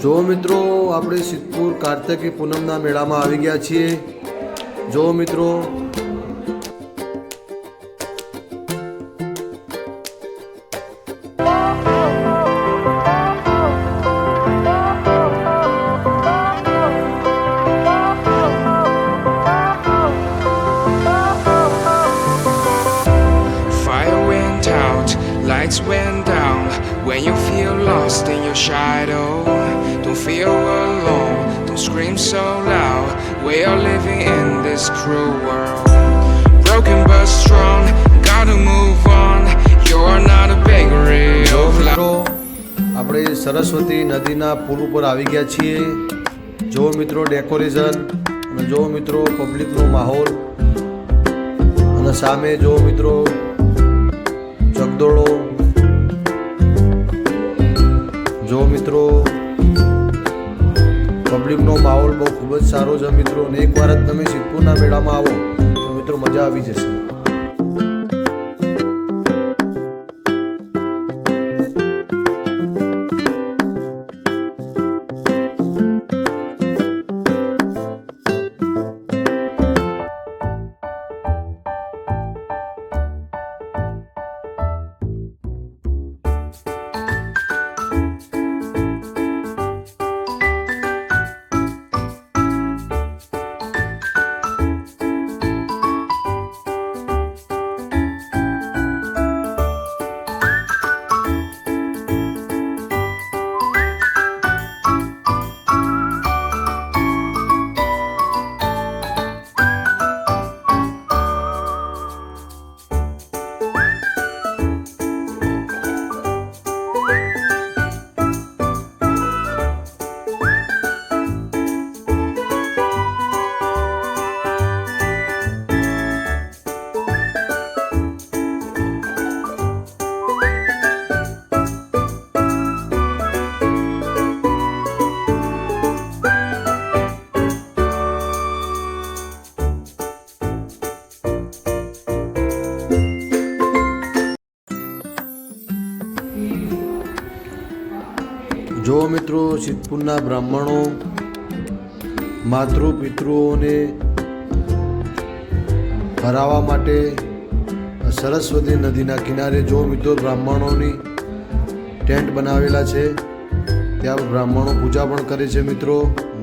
જો મિત્રો આપણે સિદ્ધપુર કાર્તિકી પૂનમના મેળામાં આવી ગયા છીએ જો મિત્રો. When you feel lost in your shadow, don't feel alone, don't scream so loud. We are living in this cruel world. Broken but strong, gotta move on. You're not a bakery of life. આપણે સરસ્વતી નદીના પુલ ઉપર આવી ગયા છીએ જો મિત્રો decoration અને જો મિત્રો પબ્લિકનો માહોલ અને સામે જો મિત્રો ચકદોડો માહોલ બહુ ખૂબ જ સારો છે મિત્રો. અને એકવાર જ તમે સિદ્ધપુરના મેળામાં આવો, તો મિત્રો મજા આવી જશે. જો મિત્રો સિદ્ધપુરના બ્રાહ્મણો માતૃ પિતૃઓને હરાવવા માટે સરસ્વતી નદીના કિનારે જો મિત્રો બ્રાહ્મણોની ટેન્ટ બનાવેલા છે, ત્યાં બ્રાહ્મણો પૂજા પણ કરે છે મિત્રો.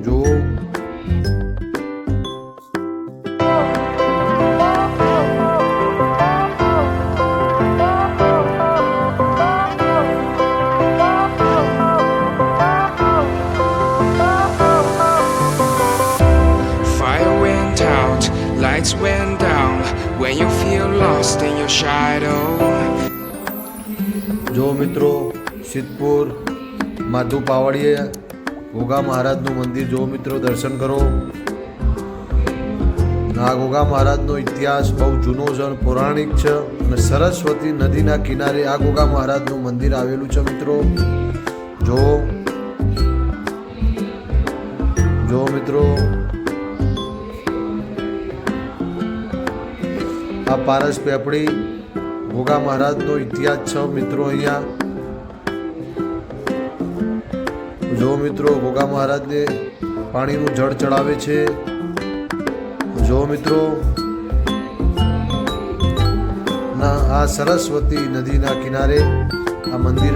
જુઓ. Lights went down. When you feel lost in your shadow. જો મિત્રો, સિદ્ધપુર, માધુ પાવડીએ ગોગા મહારાજનું મંદિર જો મિત્રો દર્શન કરો આ ગોગા મહારાજનો ઇતિહાસ બહુ જૂનો છે અને પૌરાણિક છે અને સરસ્વતી નદીના કિનારે આ ગોગા મહારાજનું મંદિર આવેલું છે મિત્રો જો જો મિત્રો આ પારસ પેપડી ભોગા મહારાજનો ઇતિહાસ છે, મિત્રો, અહીંયા. જો મિત્રો, ભોગા મહારાજને પાણીનું જળ ચડાવે છે, જો મિત્રો, ના, આ સરસ્વતી નદીના કિનારે આ મંદિર